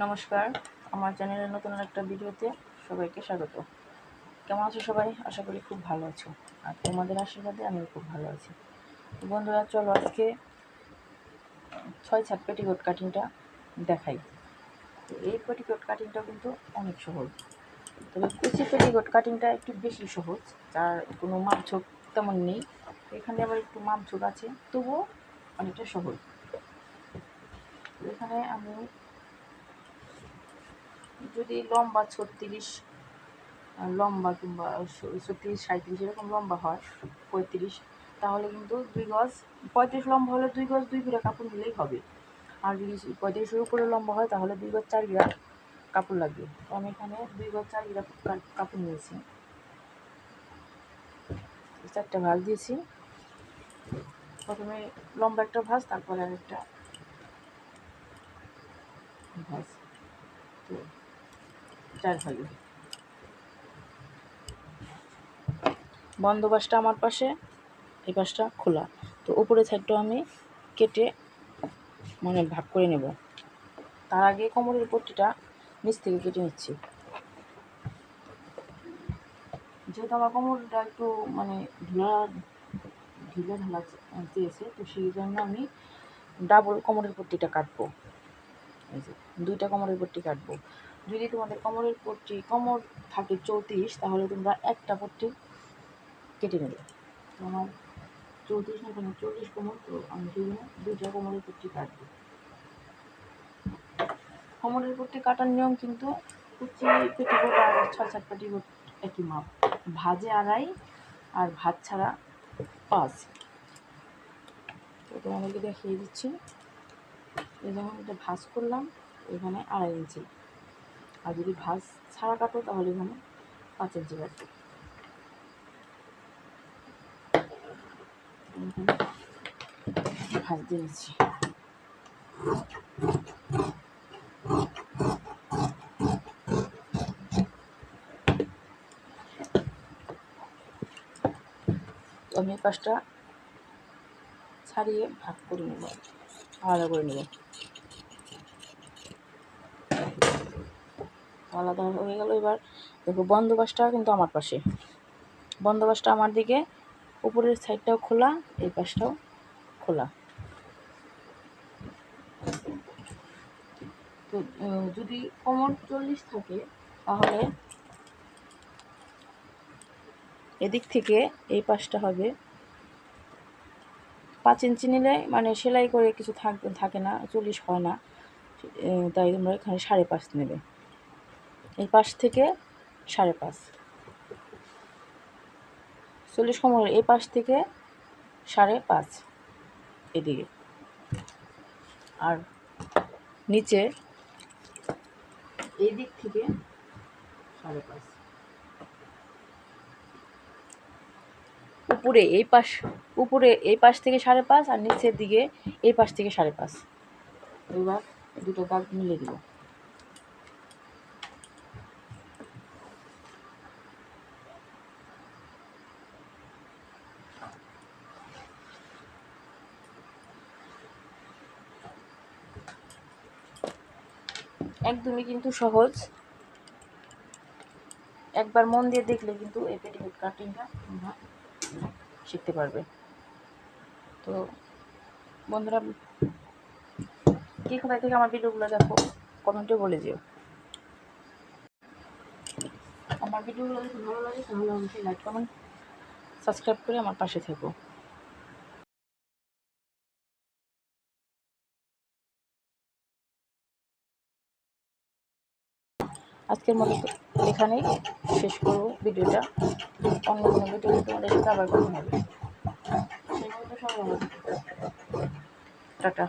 নমস্কার। আমার চ্যানেলের নতুন একটা ভিডিওতে সবাইকে স্বাগত। কেমন আছো সবাই? আশা করি খুব ভালো আছো। আর তোমাদের আশীর্বাদে আমি খুব ভালো আছি। বন্ধুরা, চলো আজকে ছয় ছাট পেটিকোট কাটিংটা দেখাই। তো এই পেটিকোট কাটিংটা কিন্তু অনেক সহজ। তবে কুচি পেটিকোট কাটিংটা একটু বেশি সহজ। তার কোনো মাপঝোক তেমন নেই। এখানে আবার একটু মাপঝোক আছে। তবুও অনেকটা সহজ। এখানে আমি যদি লম্বা ছত্রিশ লম্বা কিংবা ছত্রিশ সাঁত্রিশ এরকম লম্বা হয়, পঁয়ত্রিশ, তাহলে কিন্তু দুই গজ, পঁয়ত্রিশ লম্বা হলে দুই গজ দুই গিরা কাপড় নিলেই হবে। আর যদি পঁয়ত্রিশের উপরে লম্বা হয়, তাহলে দুই গজ চার গিরা কাপড় লাগবে। তো আমি এখানে দুই গজ চার গিরা কাপড় নিয়েছি। চারটা ভাঁজ দিয়েছি। প্রথমে লম্বা একটা ভাঁজ, তারপরে আর একটা ভাঁজ। তো চার ভাগে বন্ধ পাশটা আমার পাশে, এই পাশটা খোলা। তো উপরে সাইডটা আমি কেটে মানে ভাগ করে নেব। তার আগে কোমরের পট্টিটা নিচ থেকে কেটে নিচ্ছি। যেহেতু আমার কোমরটা একটু মানে ঢিলা, ঢিলে ঢালা চেয়েছে, তো সেই জন্য আমি ডাবল কোমরের পট্টিটা কাটবো। এই যে, দুইটা কোমরের পট্টি কাটবো। যদি তোমাদের কোমরের পট্টি, কোমর থাকে চৌত্রিশ, তাহলে তোমরা একটা পট্টি কেটে নেবে। আমার চৌত্রিশ না কেন চল্লিশ কোমর, তো আমি সেই জন্য দুইটা কোমরের পট্টি কাটবো। কোমরের পট্টি কাটার নিয়ম কিন্তু কুচি পেটিকোট আর ছয় সাত পেটিকোট একই মাপ। ভাজে আড়াই আর ভাত ছাড়া পাঁচ। তো তোমাদেরকে দেখিয়ে দিচ্ছি। এই যেমন এটা ভাজ করলাম, এখানে আড়াই ইঞ্চি। আর যদি ভাজ ছাড়া কাটো, তাহলে এখানে পাঁচ ইঞ্চি কাটবে ভাজ দিয়ে নিচ্ছি। আমি পাশটা ছাড়িয়ে ভাগ করে নেব, আলাদা করে নেব। আলাদা হয়ে গেল এবার। দেখো বন্দোবাসটা কিন্তু আমার পাশে। বন্দোবাসটা আমার দিকে, উপরের সাইডটাও খোলা, এই পাশটাও খোলা। তো যদি কোমর চল্লিশ থাকে, তাহলে এদিক থেকে এই পাশটা হবে। পাঁচ ইঞ্চি নিলে মানে সেলাই করে কিছু থাকে না, চল্লিশ হয় না। তাই তোমরা এখানে সাড়ে পাঁচ নেবে। এই পাশ থেকে সাড়ে পাঁচ। চল্লিশ কোমর এই পাশ থেকে সাড়ে পাঁচ এদিকে। আর নিচে এই দিক থেকে সাড়ে পাঁচ। উপরে এই পাশ, উপরে এই পাশ থেকে সাড়ে পাঁচ আর নিচের দিকে এই পাশ থেকে সাড়ে পাঁচ। এবার দুটো দাগ মিলে দিব। একদমই কিন্তু সহজ। একবার মন দিয়ে দেখলে কিন্তু এই পেটিকোট কাটিংটা তোমরা শিখতে পারবে। তো বন্ধুরা কে কোথায় থেকে আমার ভিডিওগুলো দেখো? কমেন্টে বলে দিও। আমার ভিডিওগুলো যদি ভালো লাগে তাহলে অবশ্যই লাইক কমেন্ট সাবস্ক্রাইব করে আমার পাশে থেকো। আজকের মতো এখানেই শেষ করব ভিডিওটা। অন্য কোনো ভিডিও তোমাদের সাথে আবার কথা হবে। টাটা।